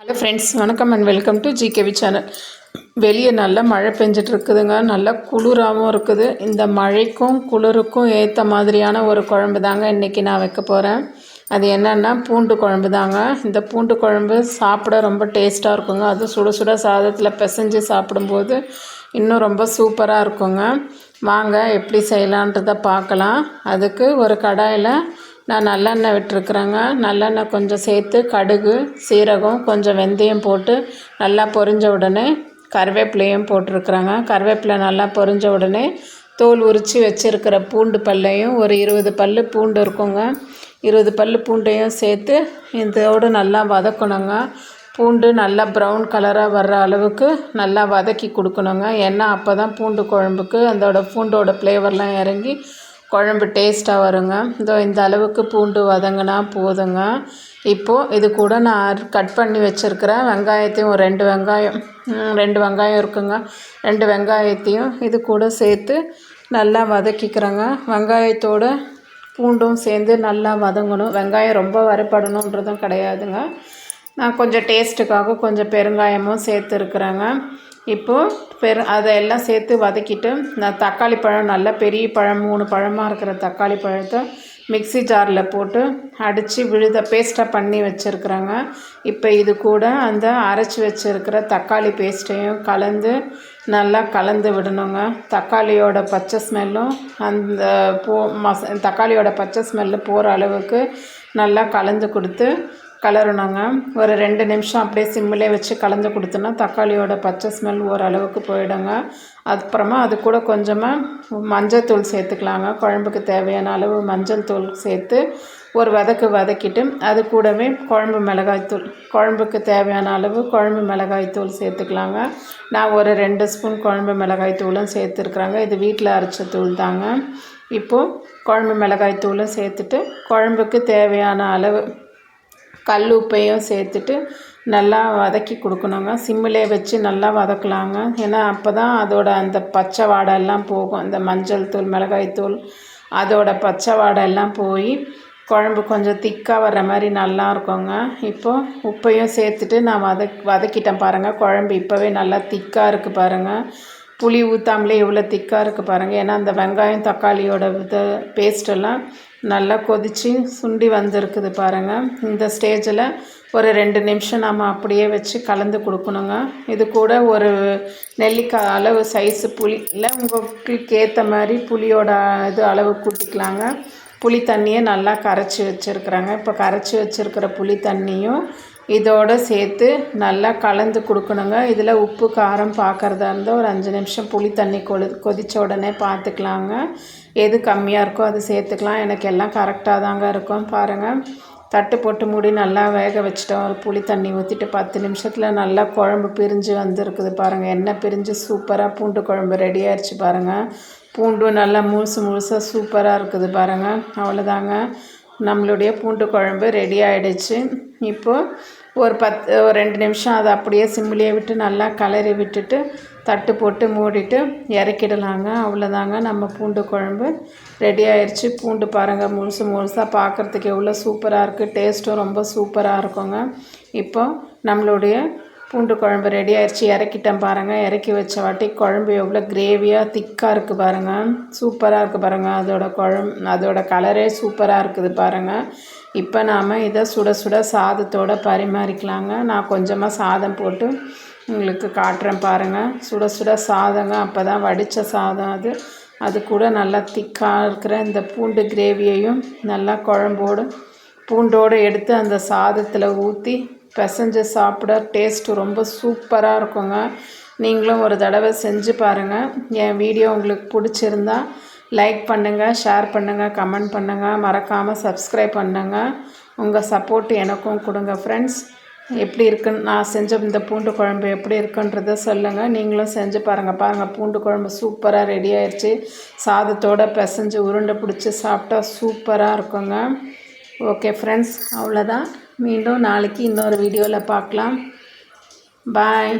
Hello friends வணக்கம் and welcome to GKV channel வெளியே நல்லா மழை பெஞ்சிட்டு இருக்குதுங்க நல்லா குளிராகவும் இருக்குது. இந்த மழைக்கும் குளிருக்கும் ஏற்ற மாதிரியான ஒரு குழம்பு தாங்க இன்றைக்கி நான் வைக்க போகிறேன் அது என்னென்னா பூண்டு குழம்பு தாங்க இந்த பூண்டு குழம்பு சாப்பிட ரொம்ப டேஸ்ட்டாக இருக்குங்க. அதுவும் சுட சுட சாதத்தில் பிசைஞ்சு சாப்பிடும்போது இன்னும் ரொம்ப சூப்பராக இருக்குங்க. வாங்க எப்படி செய்யலான்றதை பார்க்கலாம். அதுக்கு ஒரு கடாயில் நான் நல்லெண்ணெய் விட்டுருக்குறேங்க. நல்லெண்ணெய் கொஞ்சம் சேர்த்து கடுகு சீரகம் கொஞ்சம் வெந்தயம் போட்டு நல்லா பொரிஞ்ச உடனே கருவேப்பிலையும் போட்டிருக்குறேங்க. கருவேப்பிலை நல்லா பொரிஞ்ச உடனே தோல் உரித்து வச்சுருக்கிற பூண்டு பல்லையும் ஒரு இருபது பல் பூண்டு இருக்குங்க. இருபது பல் பூண்டையும் சேர்த்து இதோடு நல்லா வதக்கணுங்க. பூண்டு நல்லா ப்ரௌன் கலராக வர்ற அளவுக்கு நல்லா வதக்கி கொடுக்கணுங்க. ஏன்னா அப்போ தான் பூண்டு குழம்புக்கு அதோட பூண்டோட ஃப்ளேவர்லாம் இறங்கி குழம்பு டேஸ்ட்டாக வருங்க. இதோ இந்த அளவுக்கு பூண்டு வதங்கினா போதுங்க. இப்போது இது கூட நான் கட் பண்ணி வச்சுருக்கிறேன். வெங்காயத்தையும் ஒரு ரெண்டு வெங்காயம் ரெண்டு வெங்காயம் இருக்குங்க. ரெண்டு வெங்காயத்தையும் இது கூட சேர்த்து நல்லா வதக்கிக்கிறேங்க. வெங்காயத்தோட பூண்டும் சேர்ந்து நல்லா வதங்கணும். வெங்காயம் ரொம்ப வறுப்படணுன்றதும் கிடையாதுங்க. நான் கொஞ்சம் டேஸ்ட்டுக்காக கொஞ்சம் பெருங்காயமும் சேர்த்துருக்குறேங்க. இப்போது பெரு அதையெல்லாம் சேர்த்து வதக்கிட்டு நான் தக்காளி பழம் நல்ல பெரிய பழம் மூணு பழமாக இருக்கிற தக்காளி பழத்தை மிக்சி ஜாரில் போட்டு அடித்து விழுத பேஸ்ட்டாக பண்ணி வச்சுருக்குறேங்க. இப்போ இது கூட அந்த அரைச்சி வச்சுருக்கிற தக்காளி பேஸ்ட்டையும் கலந்து நல்லா கலந்து விடணுங்க. தக்காளியோட பச்சை ஸ்மெல்லும் அந்த போ மச தக்காளியோட பச்சை ஸ்மெல்லு போகிற அளவுக்கு நல்லா கலந்து கொடுத்து கலரணுங்க. ஒரு ரெண்டு நிமிஷம் அப்படியே சிம்மிலே வச்சு கலந்து கொடுத்தோன்னா தக்காளியோட பச்சை ஸ்மெல் ஓரளவுக்கு போயிடுங்க. அப்புறமா அது கூட கொஞ்சமாக மஞ்சள் தூள் சேர்த்துக்கலாங்க. குழம்புக்கு தேவையான அளவு மஞ்சள் தூள் சேர்த்து ஒரு வதக்கு வதக்கிட்டு அது கூடவே குழம்பு மிளகாய்த்தூள் குழம்புக்கு தேவையான அளவு குழம்பு மிளகாய்த்தூள் சேர்த்துக்கலாங்க. நான் ஒரு ரெண்டு ஸ்பூன் குழம்பு மிளகாய்த்தூளும் சேர்த்துருக்குறாங்க. இது வீட்டில் அரைச்ச தூள் தாங்க. இப்போது குழம்பு மிளகாய்த்தூளும் சேர்த்துட்டு குழம்புக்கு தேவையான அளவு கல் உப்பையும் சேர்த்துட்டு நல்லா வதக்கி கொடுக்கணுங்க. சிம்மிலே வச்சு நல்லா வதக்கலாங்க. ஏன்னா அப்போ தான் அதோட அந்த பச்சை வாடை எல்லாம் போகும். அந்த மஞ்சள் தூள் மிளகாய் தூள் அதோட பச்சை வாடை எல்லாம் போய் குழம்பு கொஞ்சம் திக்காக வர்ற மாதிரி நல்லா இருக்குங்க. இப்போது உப்பையும் சேர்த்துட்டு நான் வதக் வதக்கிட்டேன் பாருங்கள் குழம்பு இப்போவே நல்லா திக்காக இருக்குது பாருங்கள் புளி ஊற்றாமலே எவ்வளோ திக்காக இருக்குது பாருங்கள் ஏன்னா அந்த வெங்காயம் தக்காளியோட இது பேஸ்ட்டெல்லாம் நல்லா கொதித்து சுண்டி வந்திருக்குது பாருங்கள் இந்த ஸ்டேஜில் ஒரு ரெண்டு நிமிஷம் நம்ம அப்படியே வச்சு கலந்து கொடுக்கணுங்க. இது கூட ஒரு நெல்லிக்காய் அளவு சைஸு புளி. இல்லை உங்களுக்கு ஏற்ற மாதிரி புளியோட இது அளவு கூட்டிக்கலாங்க. புளி தண்ணியை நல்லா கரைச்சி வச்சுருக்குறாங்க. இப்போ கரைச்சி வச்சுருக்கிற புளி தண்ணியும் இதோடு சேர்த்து நல்லா கலந்து கொடுக்கணுங்க. இதில் உப்பு காரம் பார்க்குறதா இருந்தால் ஒரு அஞ்சு நிமிஷம் புளி தண்ணி கொழு கொதித்த உடனே பார்த்துக்கலாங்க. எது கம்மியாக இருக்கோ அது சேர்த்துக்கலாம். எனக்கு எல்லாம் கரெக்டாக தாங்க இருக்கும். பாருங்கள் தட்டு போட்டு மூடி நல்லா வேக வச்சிட்டோம். ஒரு புளி தண்ணி ஊற்றிட்டு பத்து நிமிஷத்தில் நல்லா குழம்பு பிரிஞ்சு வந்திருக்குது பாருங்கள் எண்ணெய் பிரிஞ்சு சூப்பராக பூண்டு குழம்பு ரெடி ஆயிடுச்சு பாருங்கள் பூண்டும் நல்லா முழுசு முழுசாக சூப்பராக இருக்குது பாருங்கள் அவ்வளோதாங்க நம்மளுடைய பூண்டு குழம்பு ரெடி ஆகிடுச்சு இப்போது ஒரு பத்து ஒரு ரெண்டு நிமிஷம் அதை அப்படியே சிம்மிலேயே விட்டு நல்லா கலரி விட்டுட்டு தட்டு போட்டு மூடிட்டு இறக்கிடலாங்க. அவ்வளோதாங்க நம்ம பூண்டு குழம்பு ரெடி ஆயிடுச்சு பூண்டு பாருங்கள் முழுசு முழுசாக பார்க்குறதுக்கு எவ்வளோ சூப்பராக இருக்குது டேஸ்ட்டும் ரொம்ப சூப்பராக இருக்குங்க. இப்போ நம்மளுடைய பூண்டு குழம்பு ரெடி ஆயிடுச்சு இறக்கிட்டேன் பாருங்கள் இறக்கி வச்ச வாட்டி குழம்பு எவ்வளோ கிரேவியாக திக்காக இருக்குது பாருங்கள் சூப்பராக இருக்குது பாருங்கள் அதோட குழம்பு அதோட கலரே சூப்பராக இருக்குது பாருங்கள் இப்போ நாம் இதை சுட சுட சாதத்தோடு பரிமாறிக்கலாங்க. நான் கொஞ்சமாக சாதம் போட்டு உங்களுக்கு காட்டுறேன் பாருங்கள் சுட சுட சாதங்க அப்போ தான் வடித்த சாதம் அது. அது கூட நல்லா திக்காக இருக்கிற இந்த பூண்டு கிரேவியையும் நல்லா குழம்போடு பூண்டோடு எடுத்து அந்த சாதத்தில் ஊற்றி பிசைஞ்சு சாப்பிட டேஸ்ட்டு ரொம்ப சூப்பராக இருக்குங்க. நீங்களும் ஒரு தடவை செஞ்சு பாருங்கள் என் வீடியோ உங்களுக்கு பிடிச்சிருந்தா லைக் பண்ணுங்கள் ஷேர் பண்ணுங்கள் கமெண்ட் பண்ணுங்கள் மறக்காமல் சப்ஸ்கிரைப் பண்ணுங்கள் உங்கள் சப்போர்ட் எனக்கும் கொடுங்க ஃப்ரெண்ட்ஸ் எப்படி இருக்குன்னு நான் செஞ்ச இந்த பூண்டு குழம்பு எப்படி இருக்குன்றத சொல்லுங்கள் நீங்களும் செஞ்சு பாருங்கள் பாருங்கள் பூண்டு குழம்பு சூப்பராக ரெடி ஆயிடுச்சு சாதத்தோடு பிசைஞ்சு உருண்டை பிடிச்சி சாப்பிட்டா சூப்பராக இருக்குங்க. ஓகே ஃப்ரெண்ட்ஸ் அவ்வளோதான் மீண்டும் நாளைக்கு இன்னொரு வீடியோவில் பார்க்கலாம். பாய்